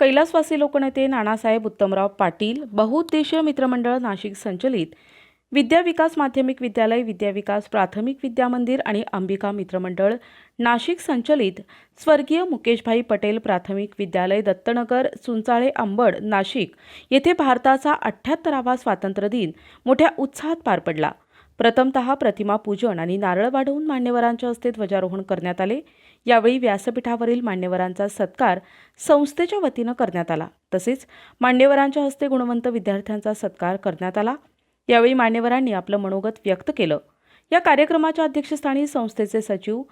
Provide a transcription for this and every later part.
कैलासवासी लोकनेते नानासाहेब उत्तमराव पाटील बहुउद्देशीय मित्रमंडळ नाशिक संचलित विद्या विकास माध्यमिक विद्यालय विद्याविकास प्राथमिक विद्यामंदिर आणि अंबिका मित्रमंडळ नाशिक संचलित स्वर्गीय मुकेशभाई पटेल प्राथमिक विद्यालय दत्तनगर सुंचाळे अंबड नाशिक येथे भारताचा अठ्ठ्याहत्तरावा स्वातंत्र्य दिन मोठ्या उत्साहात पार पडला. प्रथमतः प्रतिमा पूजन आणि नारळ वाढवून मान्यवरांच्या हस्ते ध्वजारोहण करण्यात आले. यावेळी व्यासपीठावरील मान्यवरांचा सत्कार संस्थेच्या वतीनं करण्यात आला. तसेच मान्यवरांच्या हस्ते गुणवंत विद्यार्थ्यांचा सत्कार करण्यात आला. यावेळी मान्यवरांनी आपलं मनोगत व्यक्त केलं. या कार्यक्रमाच्या अध्यक्षस्थानी संस्थेचे सचिव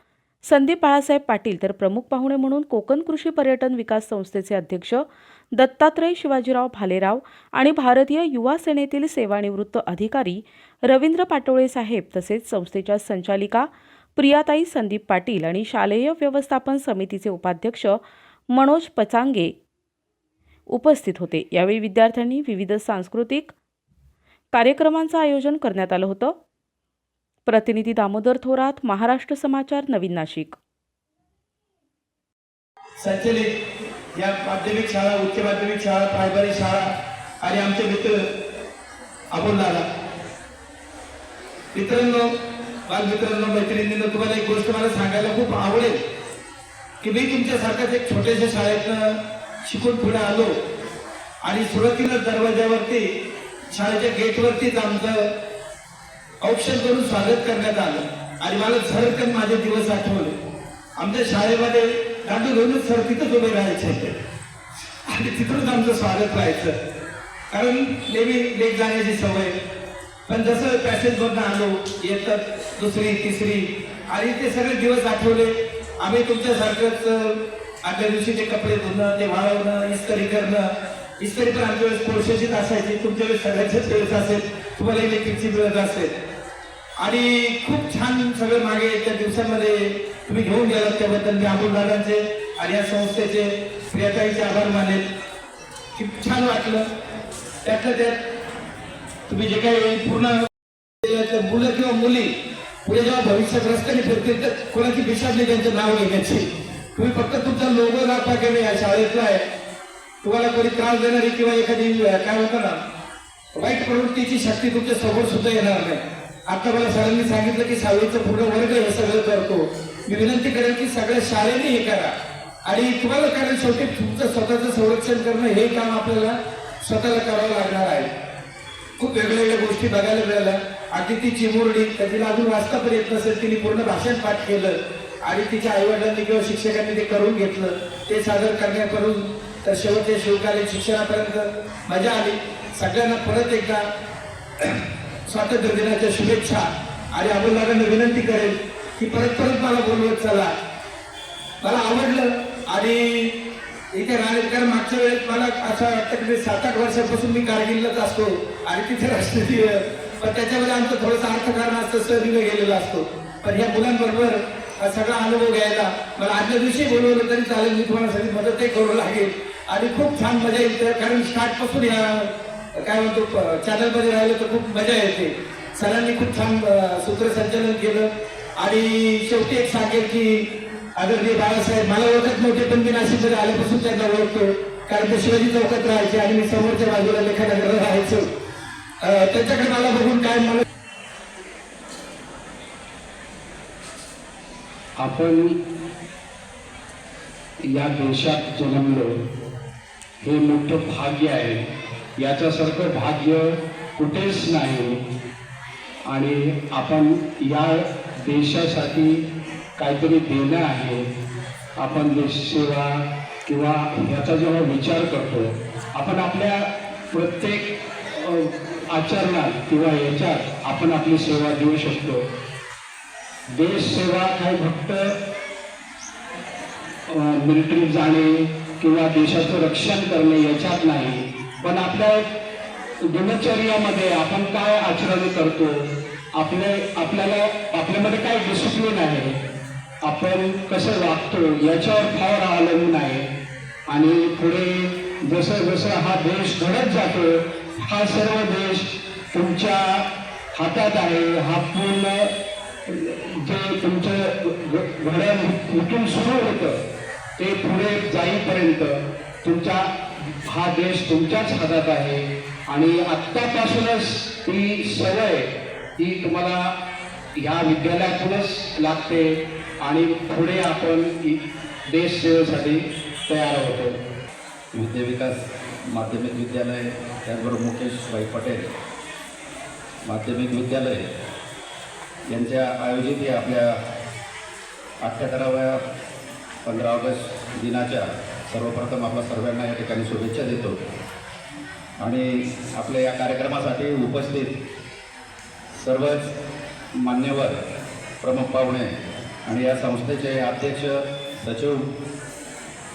संदीप बाळासाहेब पाटील तर प्रमुख पाहुणे म्हणून कोकण कृषी पर्यटन विकास संस्थेचे अध्यक्ष दत्तात्रय शिवाजीराव भालेराव आणि भारतीय युवा सेनेतील सेवानिवृत्त अधिकारी रवींद्र पाटोळे साहेब तसेच संस्थेच्या संचालिका प्रियाताई संदीप पाटील आणि शालेय व्यवस्थापन समितीचे उपाध्यक्ष मनोज पचांगे उपस्थित होते. यावेळी विद्यार्थ्यांनी विविध सांस्कृतिक कार्यक्रमांचं आयोजन करण्यात आलं होतं. प्रतिनिधी दामोदर थोरात महाराष्ट्र समाचार नवीन नाशिक. संचलित या माध्यमिक शाळा उच्च माध्यमिक शाळा प्रायमरी शाळा आणि आमचे मित्र अबोलदादा मित्रांनो बालमित्रांनो मैत्रिणींनो तुम्हाला एक गोष्ट मला सांगायला खूप आवडेल. की मी तुमच्यासारख्याच एक छोट्याशा शाळेतनं शिकून पुढे आलो. आणि सुरुवातीला दरवाज्यावरती शाळेच्या गेटवरतीच आमचं औक्षण करून स्वागत करण्यात आलं. आणि मला झरकन माझे दिवस आठवले. आमच्या शाळेमध्ये दांडू घेऊनच सर तिथंच उभे राहायचे आणि तिथूनच आमचं स्वागत राहायचं कारण नेहमी लेट जाण्याची सवय. पण जसं पॅसेजमधनं आलो येतात. दुसरी तिसरी. आणि ते सगळे दिवस आठवले. आम्ही तुमच्यासारखंच आदल्या दिवशी ते कपडे धुणं ते वाळवणं इस्त्री करणं इस्त्री पण आमच्या वेळेस कोळशाचीच असायची. तुमच्या वेळेस सगळ्यांच्याच वेळेस असेल. तुम्हाला इलेक्ट्रिकची मिळत असेल? आणि खूप छान सगळं मागे त्या दिवसांमध्ये तुम्ही घेऊन गेलात त्याबद्दल. मी अमोल दादांचे आणि या संस्थेचे प्रियताईचे आभार मानेल खूप छान वाटलं. त्यातल्या त्यात तुम्ही जे काही पूर्ण मुलं किंवा मुली पुढे जेव्हा भविष्यात रस्त्याने फिरतील तर कोणाची दिशा नाही त्यांचं नाव घेण्याची तुम्ही फक्त तुमचा लोगो दाखवा की या शाळेतला आहे. तुम्हाला कोणी त्रास देणारी किंवा एखादी काय होतं ना वाईट प्रवृत्तीची शक्ती तुमच्यासमोर सुद्धा येणार नाही. आता मला सरांनी सांगितलं की सावळीचं पूर्ण वर्ग हे सगळं करतो. मी विनंती करेन की सगळ्या शाळेने हे करा. आणि तुम्हाला कारण शेवटी तुमचं स्वतःचं संरक्षण करणं हे काम आपल्याला स्वतःला करावं लागणार आहे. खूप वेगवेगळ्या गोष्टी बघायला मिळाल्या. अगदी ती चिमुरडी तर तिला अजून वाचता पण येत नसेल. तिने पूर्ण भाषण पाठ केलं. आणि तिच्या आईवडिलांनी किंवा शिक्षकांनी ते करून घेतलं. ते सादर करण्याकरून तर शेवटच्या शिवकालीन शिक्षणापर्यंत मजा आली. सगळ्यांना परत एकदा स्वातंत्र्य दिनाच्या शुभेच्छा. आणि अमोलदारांना विनंती करेल की परत परत मला बोलवत चला. मला आवडलं आणि इथे राहण्यात मागच्या वेळेस मला असं वाटतं की सात आठ वर्षापासून मी कारगिललाच असतो. आणि तिथे राष्ट्रीय पण त्याच्यामध्ये आमचं थोडंसं अर्थकारण असतं सहलीला गेलेलं असतो. पण या मुलांबरोबर हा सगळा अनुभव घ्यायला मला आदल्या दिवशी बोलवलं तरी चालेल मी तुम्हाला सगळी मदतही करू लागेल. आणि खूप छान मजा येते कारण स्टार्टपासून या काय म्हणतो चॅनलमध्ये राहिलं तर खूप मजा येते. सरांनी खूप छान सूत्रसंचलन सूत्रसंचालन केलं. आणि शेवटी एक सांगेल की आदरणीय बाळासाहेब मला ओळखत नव्हते पण मी नाशिकमध्ये आल्यापासून त्यांना ओळखतो. कारण ते शिवाजी चौकात राहायचे आणि मी समोरच्या बाजूला लेखानगरला राहायचो. अं, त्यांच्याकडे मला बघून काय मला आपण या देशात जन्मलो. हे मोठं भाग्य आहे. याच्यासारखं भाग्य कुठेच नाही. आणि आपण या देशासाठी काहीतरी देणं आहे आपण देशसेवा किंवा याचा जेव्हा विचार करतो आपण आपल्या प्रत्येक आचरणात किंवा याच्यात आपण आपली सेवा देऊ शकतो. देश सेवा काही फक्त मिलिटरीत जाणे किंवा देशाचं रक्षण करणे याच्यात नाही पण आपल्या दिनचर्यामध्ये आपण काय आचरण करतो आपले आपल्याला आपल्यामध्ये काय डिसिप्लिन आहे आपण कसं वागतो याच्यावर फार अवलंबून आहे. आणि पुढे जसं जसं हा देश घडत जातो हा सर्व देश तुमच्या हातात आहे. हा पूर्ण जे तुमचं घडण कुठून सुरू होतं ते पुढे जाईपर्यंत तुमचा हा देश तुमच्याच हातात आहे. आणि आत्तापासूनच ती सवय ही तुम्हाला ह्या विद्यालयातूनच लागते. आणि पुढे आपण देश सेवेसाठी तयार होतो विद्याविकास माध्यमिक विद्यालय त्याचबरोबर मुकेश भाई पटेल माध्यमिक विद्यालय यांच्या आयोजित या आपल्या अठ्ठ्याहत्तराव्या पंधरा ऑगस्ट दिनाच्या सर्वप्रथम आपल्या सर्वांना या ठिकाणी शुभेच्छा देतो. आणि आपल्या या कार्यक्रमासाठी उपस्थित सर्वच मान्यवर प्रमुख पाहुणे आणि या संस्थेचे अध्यक्ष सचिव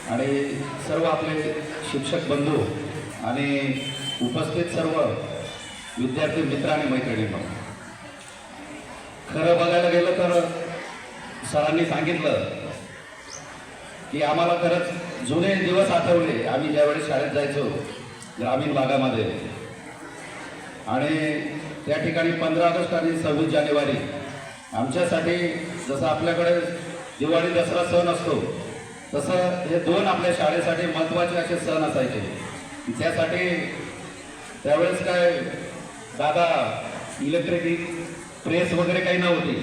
आणि सर्व आपले शिक्षक बंधू आणि उपस्थित सर्व विद्यार्थी मित्र आणि मैत्रिणींनो खरं बघायला गेलं तर सरांनी सांगितलं की आम्हाला खरंच जुने दिवस आठवले. आम्ही ज्यावेळेस शाळेत जायचो ग्रामीण भागामध्ये. आणि त्या ठिकाणी पंधरा ऑगस्ट आणि सव्वीस जानेवारी आमच्यासाठी जसं आपल्याकडे दिवाळी दसरा सण असतो तसं हे दोन आपल्या शाळेसाठी महत्त्वाचे असे सण असायचे. त्यासाठी त्यावेळेस काय दादा इलेक्ट्रिक प्रेस वगैरे काही नव्हती.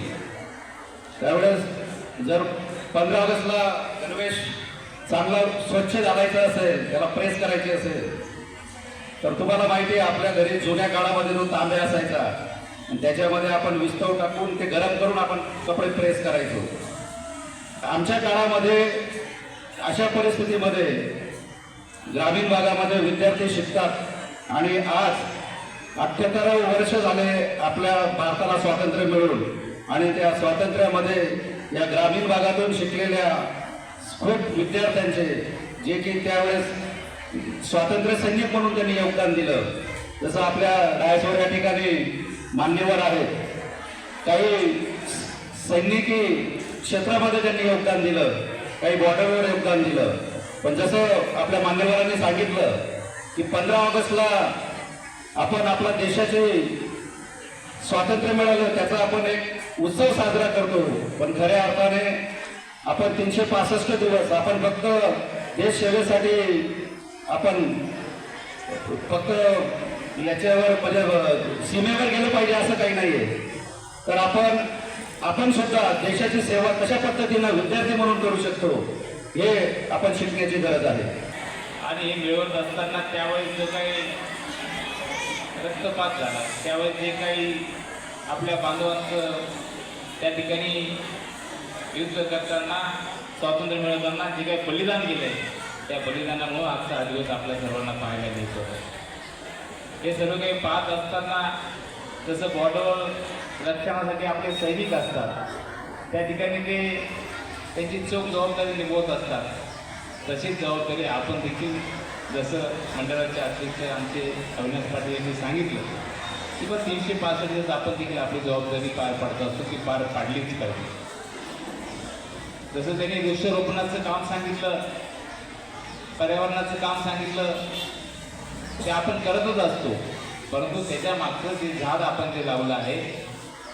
त्यावेळेस जर पंधरा ऑगस्टला गणवेश चांगला स्वच्छ झालायचा असेल त्याला प्रेस करायची असेल तर तुम्हाला माहिती आहे आपल्या घरी जुन्या काळामध्ये जो तांब्या असायचा आणि त्याच्यामध्ये आपण विस्तव टाकून ते गरम करून आपण कपडे प्रेस करायचो. आमच्या काळामध्ये अशा परिस्थितीमध्ये ग्रामीण भागामध्ये विद्यार्थी शिकतात आणि आज अठ्ठ्याहत्तर वर्ष झाले आपल्या भारताला स्वातंत्र्य मिळून आणि त्या स्वातंत्र्यामध्ये या ग्रामीण भागातून शिकलेल्या खूप विद्यार्थ्यांचे जे की त्यावेळेस स्वातंत्र्य सैनिक म्हणून त्यांनी योगदान दिलं. जसं आपल्या डायसवर या ठिकाणी मान्यवर आहेत. काही सैनिकी क्षेत्रामध्ये त्यांनी योगदान दिलं काही बॉर्डरवर योगदान दिलं. पण जसं आपल्या मान्यवरांनी सांगितलं की पंधरा ऑगस्टला आपण आपल्या देशाचे स्वातंत्र्य मिळालं त्याचा आपण एक उत्सव साजरा करतो. पण खऱ्या अर्थाने आपण तीनशे पासष्ट दिवस आपण फक्त देश सेवेसाठी आपण फक्त याच्यावर म्हणजे सीमेवर गेलं पाहिजे असं काही नाही आहे तर आपण आपण सुद्धा देशाची सेवा कशा पद्धतीनं विद्यार्थी म्हणून करू शकतो हे आपण शिकण्याची गरज आहे. आणि हे मिळवत असताना त्यावेळेस जो काही रक्तपात झाला त्यावेळेस जे काही आपल्या बांधवांचं त्या ठिकाणी युद्ध करताना स्वातंत्र्य मिळवताना जे काही बलिदान आहे त्या बलिदानामुळं आजचा हा दिवस आपल्या सर्वांना पाहायला मिळतो. हे सर्व काही पाहत असताना जसं बॉर्डर रक्षणासाठी आपले सैनिक असतात त्या ठिकाणी ते त्यांची चोख जबाबदारी निभवत असतात. तशीच जबाबदारी आपण देखील जसं मंडळाचे अध्यक्ष आमचे अविनाश पाटील यांनी सांगितलं की बस तीनशे पासष्ट दिवस आपण देखील आपली जबाबदारी पार पाडत असतो ती पार पाडलीच पाहिजे. जसं त्यांनी वृक्षारोपणाचं काम सांगितलं पर्यावरणाचं काम सांगितलं ते आपण करतच असतो. परंतु त्याच्या मागचं जे झाड आपण जे लावलं आहे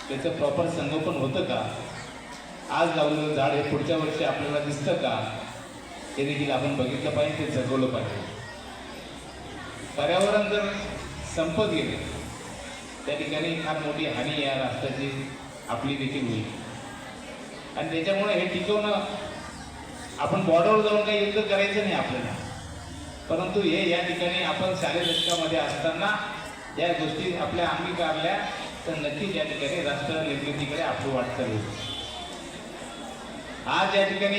त्याचं प्रॉपर संगोपन होतं का? आज लावलेलं झाड हे पुढच्या वर्षी आपल्याला दिसतं का? हे देखील आपण बघितलं पाहिजे ते जगवलं पाहिजे. पर्यावरण जर संपत गेले त्या ठिकाणी फार मोठी हानी या राष्ट्राची आपली देखील होईल. आणि त्याच्यामुळे हे टिकवणं आपण बॉर्डरवर जाऊन काही युद्ध करायचं नाही आपल्याला. परंतु हे या ठिकाणी आपण शालेय दशकामध्ये असताना या गोष्टी आपल्या अंगीकारल्या तर नक्कीच या ठिकाणी राष्ट्र निर्मितीकडे आपलं वाटचाल होईल आज या ठिकाणी